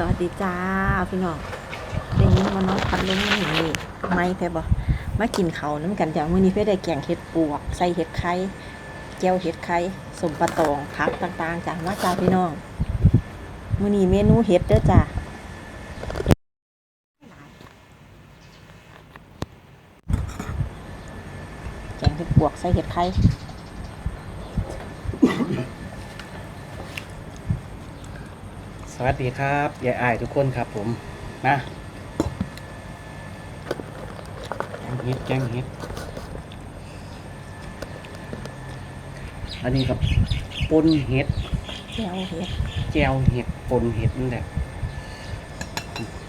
สวัสดีจ้าพี่น้องได้ยินมาน้องพัดลมนี่ไม่แพ้บ่มากินเขาน้ำกันจ้ามื้อนี้เพื่อได้แกงเห็ดปวก ใส่เห็ดไข่แก้วเห็ดไข่สมปะตองผักต่างๆจ้ามาจ้าพี่น้องมื้อนี้เมนูเห็ดเด้อจ้าแกงเห็ดปวกใส่เห็ดไข่ สวัสดีครับยายอายทุกคนครับผมนะแกงเห็ดแกงเห็ดอันนี้กับปนเห็ดแก้วเห็ดแจวเห็ดปนเห็ดนั่นแหละ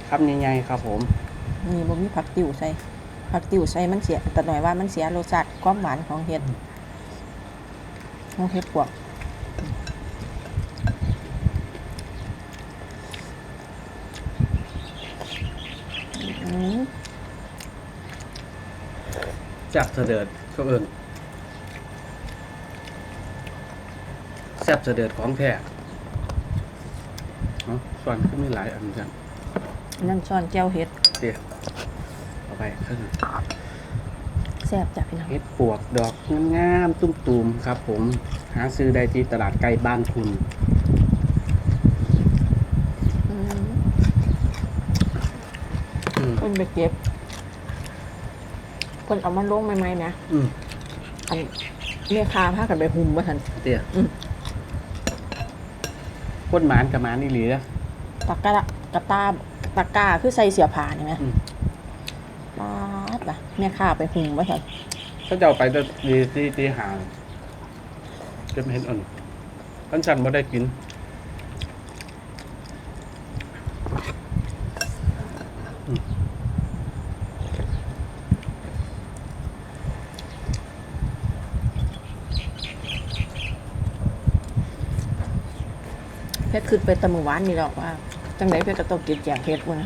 คำใหญ่ๆครับผมนี่บ่มีผักติ๋วใส่ผักติ๋วใส่มันเสียแต่หน่อยว่ามันเสียรสชาติความหวานของเห็ดของเห็ดปวก อืม จับเสด็จก็เอิญแซ่บเสด็จของแท้เนาะส่วนก็มีหลายอันกันนั่นช้อนแก้วเห็ดเดี๋ยวเอาไปขึ้นแซ่บจ้ะพี่น้องเห็ดปวกดอกงามๆตุ้มๆครับ ผม หาซื้อได้ที่ตลาดไก่บ้านคุณอืมอืมเพิ่นไปเก็บ เพิ่นเอามาลงใหม่ๆนะอืมอันเมียคาพากันไปหุ่มมาทันเดี๋ยอืมพ่นหมานกับหมานอีหลีนะ ตะกร้ากระตาตะกร้าคือใส่เสียผ้านี่ไหมอืม ปาดล่ะเมียคาไปหุ่มมาทันถ้าจะเอาไปจะดีที่ที่หางจะไม่เห็นอ่อนท่านฉันไม่ได้กิน ขึ้นไปแตะมือหวานนี่หรอกว่าจังไหนเพชรก็ต้องกินแจงเพชรมึง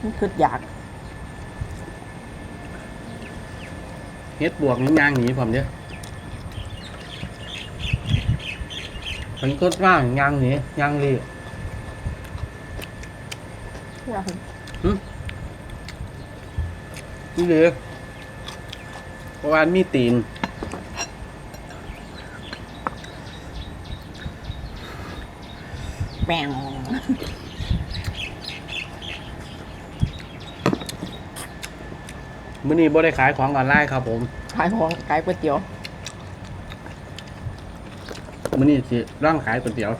มันคืออยากเฮ็ดบวกนี่ย่างหนีผมเนี่ยมันก็ว่างย่างหนีย่างรีว่านี่เลยเพราะว่ามีตีน แปงมื้อนี้บ่ได้ขายของออนไลน์ครับผมขายของขายก๋วยเตี๋ยวมื้อนี้สิร่างขายก๋วยเตี๋ยว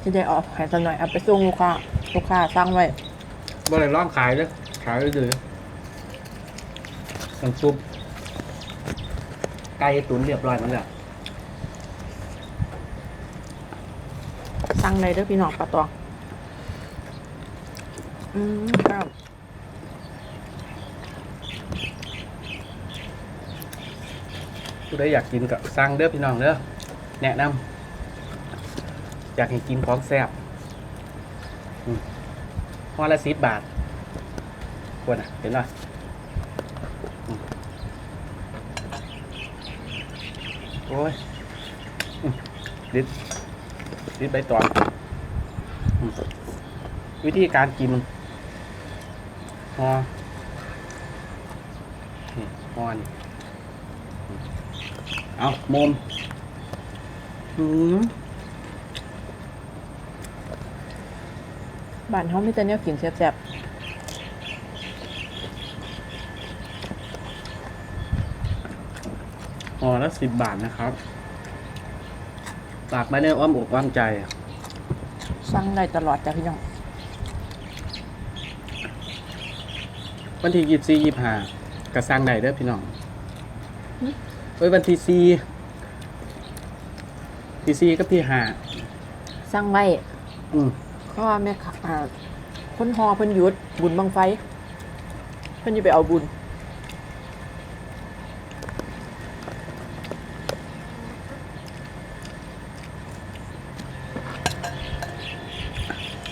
ที่ได้ออกขายสักหน่อยเอาไปส่งลูกค้าลูกค้าสั่งไว้บ่ได้ร่างขายเลยขายเลยน้ำซุปไก่ตุ๋นเรียบร้อยมันแล้ว สั่งเลยเด้อพี่น้องปลาตอง อืมครับผู้ใดอยากกินก็สั่งเด้อพี่น้องเด้อแนะนำอยากให้กินของแซ่บห่อละสิบบาทควรอะเห็นป่ะอืมโอ้ยอืมดิ ดดิดใบตองอืมวิธีการกินห่อนี่ห่อนี่เอามุมอืมบ้านเขาไม่แต่เนี้ยกินแซ่บห่อละสิบบาทนะครับ ฝากมาในอ้อมอกอ้อมใจๆสั่งได้ตลอดจ้ะพี่น้องวันที่ยี่สี่ยี่ห้าก็สร้างได้เด้อพี่น้องเฮ้ยวันที่สี่ที่สี่กับที่ห้าสั่งไว้อืมเพราะว่าแม่ค้าอ่าคนฮอเพิ่นหยุดบุญบังไฟ เพิ่นจะไปเอาบุญ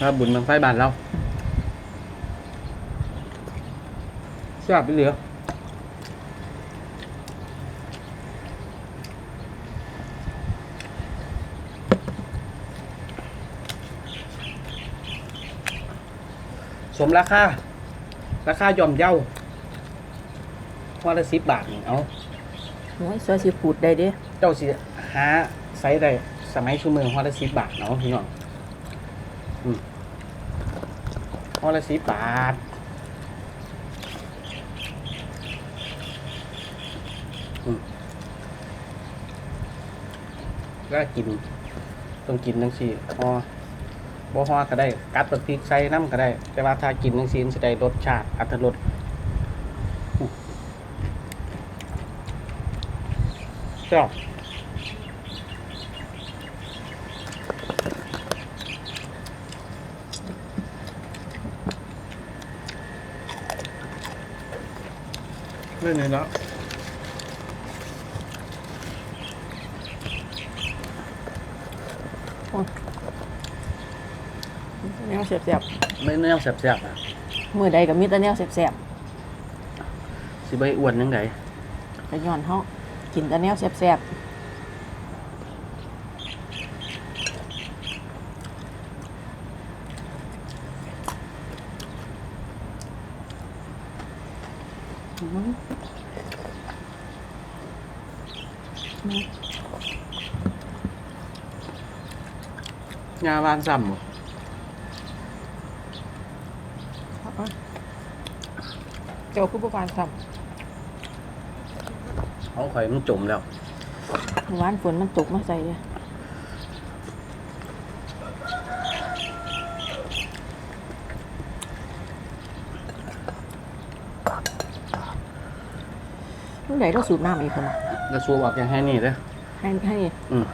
ถ้าบุญมันไฟบานเราแซ่บไปเหลือสมราคา ราคายอมเย้าวัาละสิบบาทเอาโอ้ยซอสิพูดได้ดิเจ้าสิหาไซส์ใดสมัยชั่วโมงวัาละสิบบาทเนาะพี่น้อง ห่อละสิบบาทก็กิน ต้องกินจังซี่ห่อบ่ห่อก็ได้ กัดบักพริกใส่น้ำก็ได้ แต่ว่าถ้ากินจังซี่มันสิได้รสชาติอรรถรสอืมแซ่บเรื่อ งนี้เนาะแนวแสบไม่เนื้อแซ่บๆอะๆมื้อใดก็มีแต่แนวแสบสิใบอ้วนยังไงๆก็ย้อนเฮากินแต่แนวแสบๆอืม งาบานซ้ำบ่เจ้าผู้ประกานทเอาข่อยมันจมแล้วำหวานฝนมันตกมาใส่เลยเมื่อไหร่เราสูบน้ำอีกคนน่ะแล้วซัวออกยังให้นี่เด้อให้ให้ อืม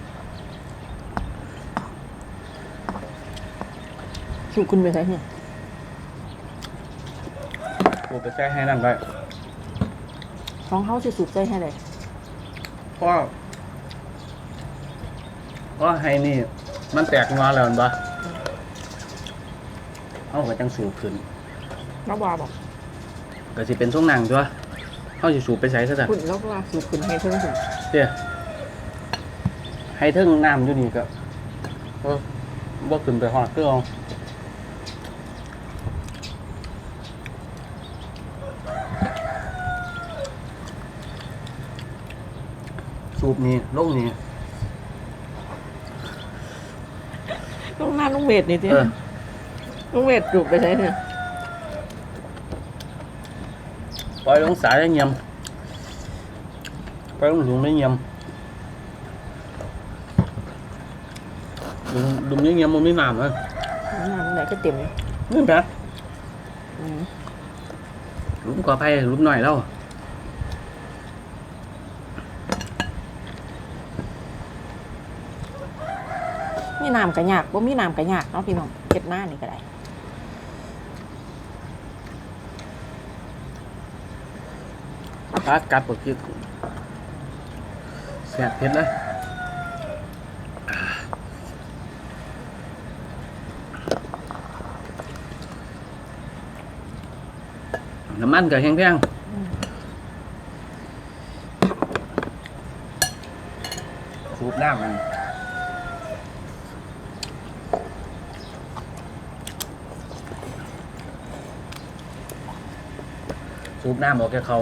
สูบคุณไปใส่เนี่ยกูไปแก้ให้นั่นไว้ของเขาสิสูบใส่ให้เลยเพราะว่าเพราะให้นี่ มันแตกงอแล้วมันบ่เอาก็จังสูบขึ้นน้ำวาบอกก็สิเป็นช่วงหนังตัวเฮาสิสูบไปใส่ซะจ้ะคุณแล้วว่าสูบคุณให้เพิ่มถึงเด้อให้เทิงน้ำอยู่นี่ก็เออบ่ขึ้นไปฮอดคือเอา สูบนี่ลงนี่ต้องหน้าต้องเวทนี่ทีเออต้องเวทสูบไปใส่เนี่ยปล่อยลงสายแล้วเงียมปล่อยลงถุงไม่เงียมดุมดุมยังเงียมมันไม่น้ำเลยน้ำไหนก็เต็มเลยนี่แปะอืมหลุมก่อไผ่หลุมหน่อยแล้ว มีน้ำกระยากว่ามีน้ำกระยากเนาะพี่น้องเก็บหน้านี่ก็ได้กัดกัดปกติแสบเผ็ดเลยน้ำมันก็แห้งๆสูบน้ำมัน สูบน้ำออกแกเขา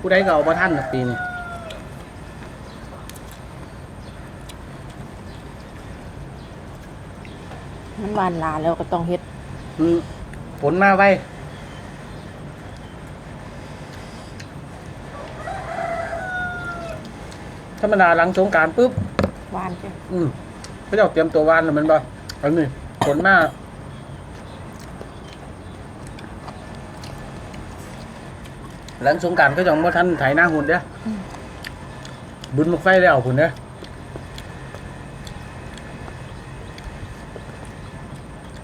ผู้ใดก็เอาบ่ท่านหรอกปีนี้มันหวานลาแล้วก็ต้องเฮ็ดอืมฝนมาไว้ธรรมดาหลังสงกรารปุ๊บหวานใช่อืมพระเจ้าเตรียมตัววานแล้วแมันบ่อันนี้ฝนมา หลังสงกรารก็ยังบ่ทันไถหน้าหุ่นเด้ออบุญมักไฟแล้วหุ่นเด้อ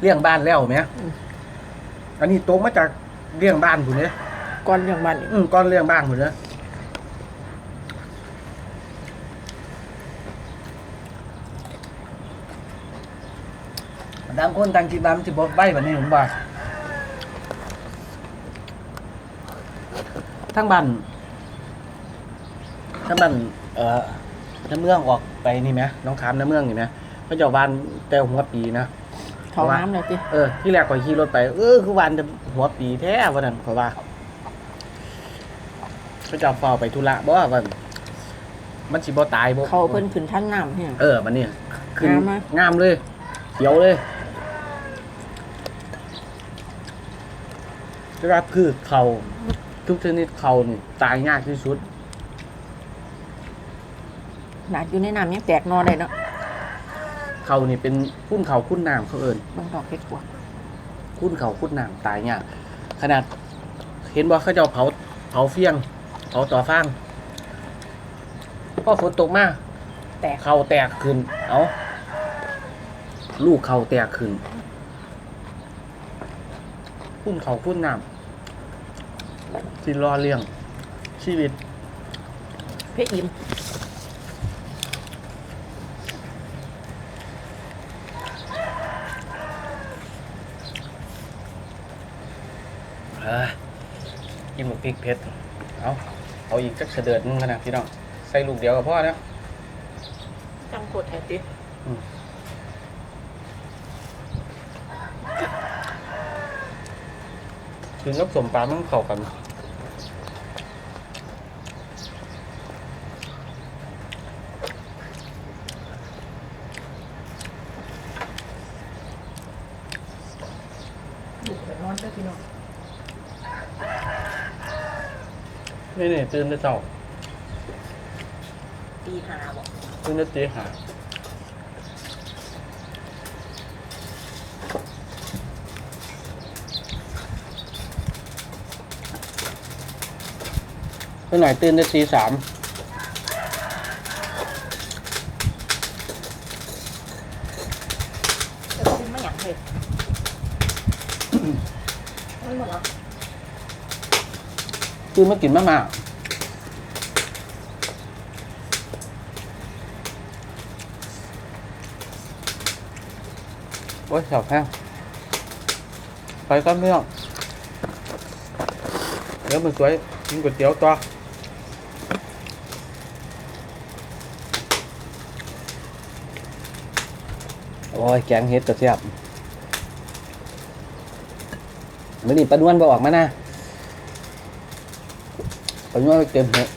เลี้ยงบ้านแล้วไหมอันนี้โตมาจากเลี้ยงบ้านหุ่นเด้อก้อนอย่างบ้านอีกอืมก้อนเลี้ยงบ้านหุ่นเด้อต่างคนต่างคิดว่ามันสิบ่ไว้แบบนี้ผมว่า ทั้งบ้านทั้งบ้านเอ่อน้ำเมืองออกไปนี่ไหมน้องคามน้ำเมืองนี่ไหมพระเจ้าบ้านแต่หัวปีนะเขาน้ำเลยติเออที่แรกข่อยขี่รถไปเออคือวันจะหัวปีแท้วันนั้นข่อยว่าเขาจะเอาเฝ้าไปธุระบ่ว่าวันมันสิบ่ตายบ่เขาเพิ่นขึ้นทั้งน้ำเนี่ยเออมันนี่ขึ้นงามไหมงามเลยเขียวเลยเวลาพืชเขา ทุกชนิดเขานี่ตายยากที่สุด หนาดอยู่ในน้ำยังแตกนอนเลยเนาะเขานี่เป็นคุ้นเขาคุ้นน้ำเขาเอิญเบางดอกเห็ดปวกคุ้นเขาคุ้นน้ำตายยากขนาด เห็นว่าเขาจะเอาเผาเผาเฟียงเผาต่อฟางพอฝนตกมาแตกเขาแตกขึ้น เอาลูกเขาแตกขึ้นคุ้นเขาคุ้นน้ำ ที่รอเลี้ยง ชีวิต เพชรอิ่มเอ้ยกินหมกพริกเผ็ด เอาเอาอีกจักเสดือดนึงกันนะพี่น้อง ใส่ลูกเดียวกับพ่อนะ จังโคตรแท้ติ กินกับสมปลามันเข้ากันดูดนอนเด้อพี่น้องนี่นี่ตื่นแต่เช้าตีหาบ่ตื่นแต่ตีห้า เมื่อไหร่ตื่นแต่ตีสามจะกินไม่อยากเผ็ดมันหมดแล้วตื่นมากินมาม่าโอ้ยสอบแห้งไปก้อนเมืองเดี๋ยวมันสวยกินก๋วยเตี๋ยวตัว อ้ยแกงเห็ดกระเทียบมื่อนี้ปลาด้วนบออกมานะปลาด้วนเก็บเห็ด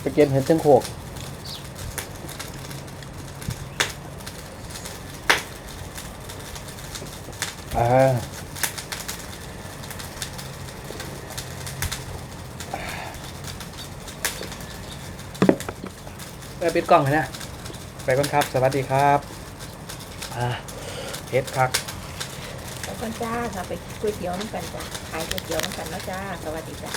ไปเก็บเห็ดเส้นโขกอ่า ไปปิดกล้องเลยนะ ไปก่อนครับ สวัสดีครับอ่าเฮ็ดพักแล้วคนจ้าค่ะไปก๋วยเตี๋ยวน้ำกันจ้าขายก๋วยเตี๋ยวน้ำกันแล้วจ้า สวัสดีจ้า